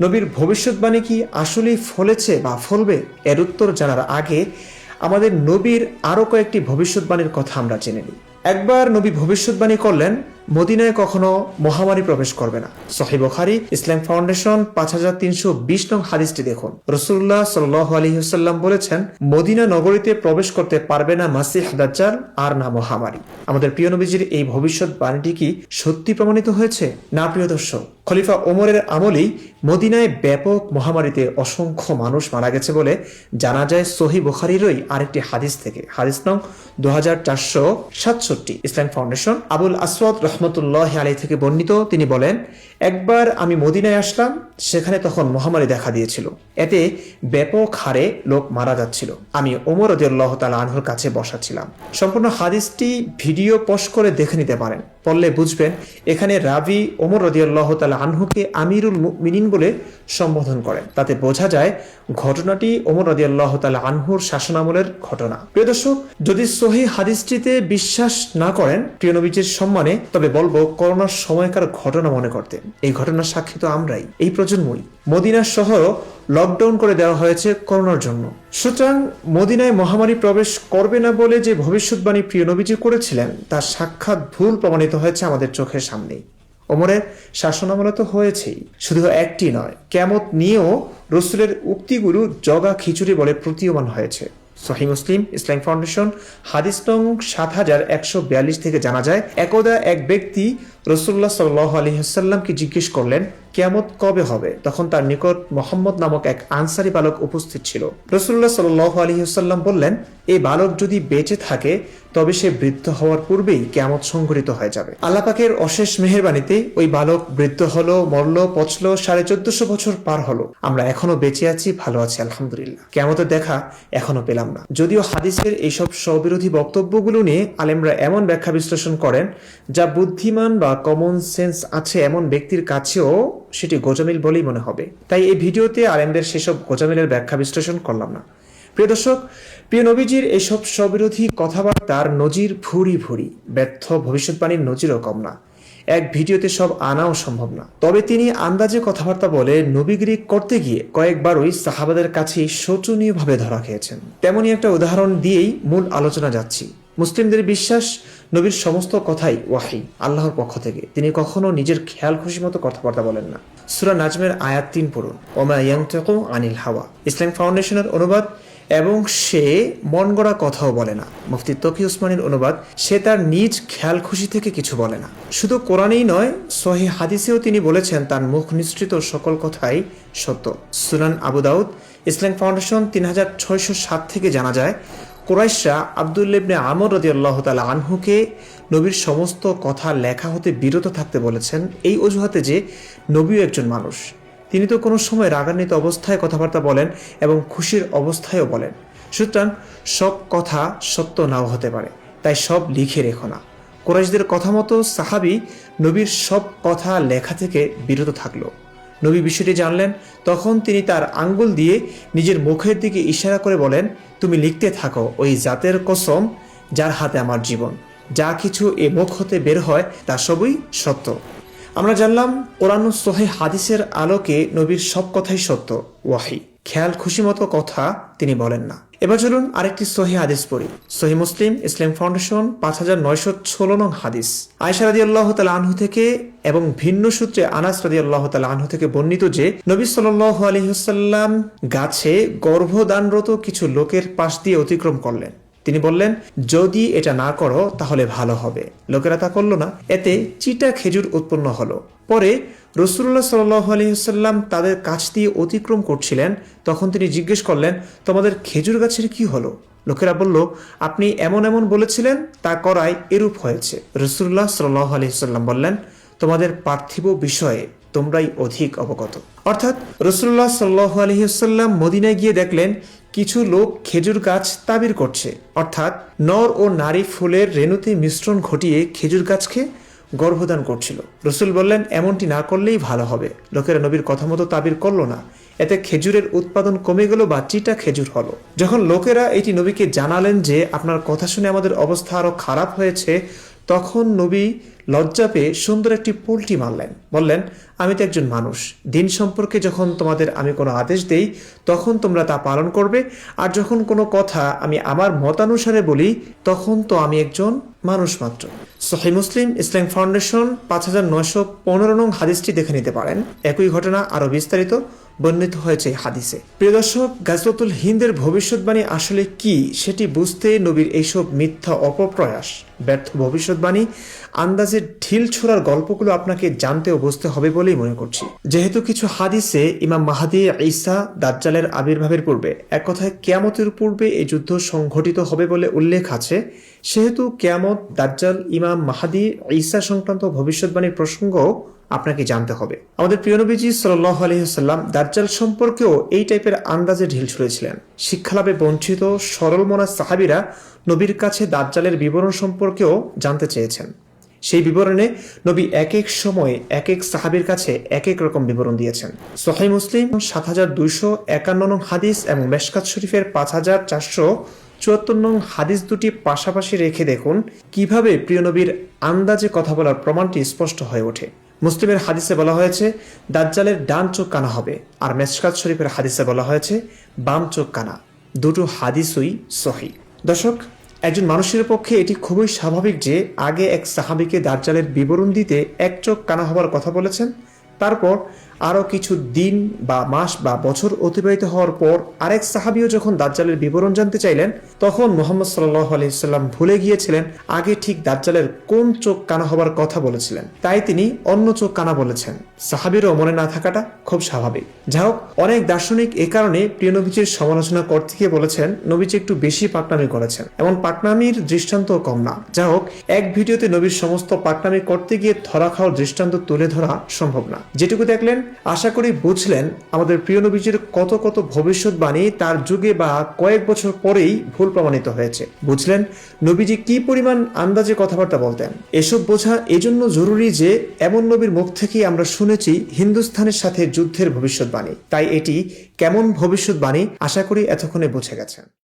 নবীর ভবিষ্যৎবাণী কি আসলেই ফলেছে বা ফলবে? এর উত্তর জানার আগে আমাদের নবীর আরও কয়েকটি ভবিষ্যৎবাণীর কথা আমরা জেনে নিই। একবার নবী ভবিষ্যৎবাণী করলেন, মদিনায় কখনো মহামারী প্রবেশ করবে না। সহি বখারি, ইসলাম ফাউন্ডেশন, পাঁচ হাজার তিনশো বিশ নং হাদিসটি দেখুন। রসুল্লাহ সাল আলী হুসাল্লাম বলেছেন, মদিনা নগরীতে প্রবেশ করতে পারবে না মাসিহ, দাজ্জাল আর না মহামারী। আমাদের প্রিয় নবীজির এই ভবিষ্যৎ বাণীটি কি সত্যি প্রমাণিত হয়েছে? না, প্রিয় দর্শক খলিফা ওমরের আমলেই মদিনায় ব্যাপক মহামারীতে অসংখ্য মানুষ মারা গেছে বলে জানা যায় সহি বুখারিরই আরেকটি হাদিস থেকে। হাদিস নং দু সাতষট্টি, ইসলাম ফাউন্ডেশন। আবুল আসওয়াদ রহমতুল্লাহ আলী থেকে বর্ণিত, তিনি বলেন, একবার আমি মদিনায় আসলাম, সেখানে তখন মহামারী দেখা দিয়েছিল। এতে ব্যাপক হারে লোক মারা যাচ্ছিল। আমি ওমর রদিয়াল্লাহ তালা আনহুর কাছে বসাছিলাম সম্পূর্ণ হাদিসটি ভিডিও পোস্ট করে দেখে নিতে পারেন। পড়লে বুঝবেন, এখানে রাবি ওমর রদিয়াল্লাহ তালা আনহুকে আমিরুল মিনিন বলে সম্বোধন করেন। তাতে বোঝা যায় ঘটনাটি ওমর রদিয়াল্লাহ তালা আনহুর শাসনামলের ঘটনা। প্রিয় দর্শক, যদি সহি হাদিসটিতে বিশ্বাস না করেন, প্রিয় নবীজির সম্মানে, তবে বলব করোনার সময়কার ঘটনা মনে করতেন এই ঘটনার সাক্ষী তো আমরাই, এই প্রজন্মই। মদিনার শহর লকডাউন করে দেওয়া হয়েছে করোনার জন্য। সুতরাং মদিনায় মহামারী প্রবেশ করবে না বলে যে ভবিষ্যৎবাণী প্রিয় নবীজি করেছিলেন, তার সাক্ষাৎ ভুল প্রমাণিত হয়েছে আমাদের চোখের সামনেই ওমরের শাসনামলে তো হয়েছেই। শুধু একটি নয় কেমত নিয়েও রসুলের উক্তিগুলো জগা খিচুড়ি বলে প্রতীয়মান হয়েছে। সহি মুসলিম ইসলাম ফাউন্ডেশন হাদিস নং সাত হাজার একশো বিয়াল্লিশ থেকে জানা যায়, একদা এক ব্যক্তি রসুল্লাহ সাল্লাহ আলী হাসাল্লামকে জিজ্ঞেস করলেন কেয়ামত কবে হবে? তখন তার নিকট মোহাম্মদ নামক এক আনসারি বালক উপস্থিত ছিল। রসুল্লাহ সাল্লাহ আলী বললেন এই বালক যদি বেঁচে থাকে, তবে সে বৃদ্ধ হওয়ার পূর্বেই কেয়ামত সংঘটিত হয়ে যাবে। আল্লাপাকের অশেষ মেহেরবানিতে ওই বালক বৃদ্ধ হলো, মরল, পচল, সাড়ে চোদ্দশো বছর পার হলো। আমরা এখনও বেঁচে আছি, ভালো আছি, আলহামদুলিল্লাহ। কেয়ামতের দেখা এখনও পেলাম না। যদিও হাদিসের এইসব স্ববিরোধী বক্তব্যগুলো নিয়ে আলেমরা এমন ব্যাখ্যা বিশ্লেষণ করেন, যা বুদ্ধিমান বা কমন সেন্স আছে এমন ব্যক্তির কাছেও সেটি গোজামিল বলেই মনে হবে। তাই এই ভিডিওতে আলেমদের সেসব গোজামিলের ব্যাখ্যা বিশ্লেষণ করলাম না। প্রিয় দর্শক, প্রিয় নবীজির এইসব স্ববিরোধী কথাবার্তার নজির ভুরি ভুরি, ব্যর্থ ভবিষ্যৎবাণীর নজিরও কম না। এক ভিডিওতে সব আনাও সম্ভব না। তবে তিনি আন্দাজে কথাবার্তা বলে নবীগিরি করতে গিয়ে কয়েকবারই সাহাবাদের কাছেই শোচনীয়ভাবে ধরা খেয়েছেন। তেমনই একটা উদাহরণ দিয়েই মূল আলোচনা যাচ্ছি। মুসলিমদের বিশ্বাস নবীর সমস্ত কথাই ওয়াহি, আল্লাহর পক্ষ থেকে। তিনি কখনো নিজের খেয়াল খুশি মতো কথাবার্তা বলেন না। সুরা নাজমের আয়াত তিন পড়ুন। ওমা ইয়াংতেকো আনিল হাওয়া। ইসলাম ফাউন্ডেশনের অনুবাদ এবং সে মন গড়া কথাও বলে না। মুফতি তকি উসমানের অনুবাদ, সে তার নিজ খেয়াল খুশি থেকে কিছু বলে না। শুধু কোরআনেই নয়, সহি হাদিসেও তিনি বলেছেন তার মুখ নিঃসৃত সকল কথাই সত্য। Sunan Abu Dawud Islam Foundation তিন হাজার ছয়শো সাত থেকে জানা যায় কোরাইশরা আবদুল্লেবনে আমর রদি আল্লাহ তালা আনহুকে নবীর সমস্ত কথা লেখা হতে বিরত থাকতে বলেছেন। এই অজুহাতে যে নবীও একজন মানুষ। তিনি তো কোনো সময় রাগান্বিত অবস্থায় কথাবার্তা বলেন এবং খুশির অবস্থায়ও বলেন। সুতরাং সব কথা সত্য নাও হতে পারে। তাই সব লিখে রেখো না। কোরাইশদের কথা মতো সাহাবি নবীর সব কথা লেখা থেকে বিরত থাকল। নবী বিষয়টি জানলেন, তখন তিনি তার আঙ্গুল দিয়ে নিজের মুখের দিকে ইশারা করে বলেন, তুমি লিখতে থাকো ওই জাতের কসম যার হাতে আমার জীবন। যা কিছু এ মুখ হতে বের হয় তা সবই সত্য। আমরা জানলাম, কোরআন সোহে হাদিসের আলোকে নবীর সব কথাই সত্য, ওয়াহি। খেয়াল খুশি মতো কথা তিনি বলেন না। এবার চলুন আরেকটি সহি হাদিস পড়ি। সহি মুসলিম ইসলাম ফাউন্ডেশন পাঁচ হাজার নয়শো ষোলো নং হাদিস। আয়সা রাদি আল্লাহ তালা আনহু থেকে এবং ভিন্ন সূত্রে আনাস রাদি আল্লাহ তালা আনহু থেকে বর্ণিত যে, নবী সাল আলহিহাল্লাম গাছে গর্ভদানরত কিছু লোকের পাশ দিয়ে অতিক্রম করলেন। তিনি বললেন, যদি এটা না করো, তাহলে ভালো হবে। লোকেরা তা করল না। এতে চিটা খেজুর উৎপন্ন হলো। পরে রসুল্লাহ সাল্লাম তাদের কাছ দিয়ে অতিক্রম করছিলেন। তখন তিনি জিজ্ঞেস করলেন, তোমাদের খেজুর গাছের কি হলো? লোকেরা বলল, আপনি এমন এমন বলেছিলেন, তা করায় এরূপ হয়েছে। রসুল্লাহ সাল্লাহ আলহিসাল্লাম বললেন, তোমাদের পার্থিব বিষয়ে তোমরাই অধিক অবগত। অর্থাৎ রসুল্লাহ সাল্লাহ আলহিসাল্লাম মদিনায় গিয়ে দেখলেন, কিছু লোক খেজুর গাছ তাবির করছে। অর্থাৎ নর ও নারী ফুলের রেণুতে মিশ্রণ ঘটিয়ে খেজুর গাছকে গর্ভদান করছিল। রসুল বললেন, এমনটি না করলেই ভালো হবে। লোকেরা নবীর কথা মতো তাবির করল না। এতে খেজুরের উৎপাদন কমে গেল বা চিটা খেজুর হলো। যখন লোকেরা এটি নবীকে জানালেন যে আপনার কথা শুনে আমাদের অবস্থা আরও খারাপ হয়েছে তখন নবী লজ্জা পেয়ে সুন্দর একটি পোলটি মারলেন। বললেন, আমি তো একজন মানুষ। দিন সম্পর্কে যখন তোমাদের আমি কোনো আদেশ দেই, তখন তোমরা তা পালন করবে। আর যখন কোনো কথা আমি আমার মতানুসারে বলি, তখন তো আমি একজন মানুষ মাত্র। সহি মুসলিম ইসলাম ফাউন্ডেশন পাঁচ হাজার নয়শো পনেরো নং হাদিসটি দেখে নিতে পারেন। একই ঘটনা আরও বিস্তারিত। বর্ণিত হয়েছে হাদিসে। প্রিয় দর্শক, গাজওয়াতুল হিন্দের ভবিষ্যৎবাণী আসলে কি সেটি বুঝতে নবীর এইসব মিথ্যা অপপ্রয়াস, ব্যর্থ ভবিষ্যৎবাণী আন্দাজের ঢিল ছোড়ার গল্পগুলো আপনাকে জানতে ও বুঝতে হবে বলেই মনে করছি। যেহেতু কিছু হাদিসে ইমাম মাহাদি ঈসা দাজ্জালের আবির্ভাবের পূর্বে এক কথায় কেয়ামতের পূর্বে এই যুদ্ধ সংঘটিত হবে বলে উল্লেখ আছে, সেহেতু কেয়ামত দাজ্জাল, ইমাম মাহাদি ঈসা সংক্রান্ত ভবিষ্যৎবাণীর প্রসঙ্গও আপনাকে জানতে হবে। আমাদের প্রিয় নবীজি আলহিহাল্লাম দাজ্জাল সম্পর্কেও এই টাইপের আন্দাজে ঢিল ছুঁড়েছিলেন। শিক্ষালাভে বঞ্চিত সরল মনা সাহাবিরা নবীর কাছে দাজ্জালের বিবরণ সম্পর্কেও জানতে চেয়েছেন। সেই বিবরণে নবী এক এক সময়ে এক এক সাহাবির কাছে এক এক রকম বিবরণ দিয়েছেন। সোহাই মুসলিম সাত হাজার দুইশো একান্ন নং হাদিস এবং মেশকাত শরীফের পাঁচ হাজার চারশো চুয়াত্তর নং হাদিস দুটি পাশাপাশি রেখে দেখুন কীভাবে প্রিয় নবীর আন্দাজে কথা বলার প্রমাণটি স্পষ্ট হয়ে ওঠে। মুসলিমের হাদিসে বলা হয়েছে, দাজ্জালের ডান চোখ কানা হবে। আর মেসকাত শরীফের হাদিসে বলা হয়েছে, বাম চোখ কানা। দুটো হাদিসই সহি। দর্শক, একজন মানুষের পক্ষে এটি খুবই স্বাভাবিক যে আগে এক সাহাবিকে দাজ্জালের বিবরণ দিতে এক চোখ কানা হবার কথা বলেছেন, তারপর আরও কিছু দিন বা মাস বা বছর অতিবাহিত হওয়ার পর আরেক সাহাবিও যখন দাজ্জালের বিবরণ জানতে চাইলেন, তখন মোহাম্মদ সাল্লাহ আলাইসাল্লাম ভুলে গিয়েছিলেন, আগে ঠিক দাজ্জালের কোন চোখ কানা হবার কথা বলেছিলেন। তাই তিনি অন্য চোখ কানা বলেছেন। সাহাবিরও মনে না থাকাটা খুব স্বাভাবিক। যা হোক, অনেক দার্শনিক এ কারণে প্রিয় নবীজির সমালোচনা করতে গিয়ে বলেছেন, নবীজি একটু বেশি পাকনামি করেছেন। এমন পাকনামির দৃষ্টান্ত কম না। যা হোক, এক ভিডিওতে নবীর সমস্ত পাকনামি করতে গিয়ে ধরা খাওয়ার দৃষ্টান্ত তুলে ধরা সম্ভব না। যেটুকু দেখলেন আশা করি বুঝলেন, আমাদের প্রিয় নবীজির কত কত ভবিষ্যৎবাণী তার যুগে বা কয়েক বছর পরেই ভুল প্রমাণিত হয়েছে। বুঝলেন, নবীজি কি পরিমাণ আন্দাজে কথাবার্তা বলতেন? এসব বোঝা এজন্য জরুরি যে এমন নবীর মুখ থেকেই আমরা শুনেছি হিন্দুস্থানের সাথে যুদ্ধের ভবিষ্যৎবাণী। তাই এটি কেমন ভবিষ্যৎবাণী আশা করি এতক্ষণে বুঝে গেছেন।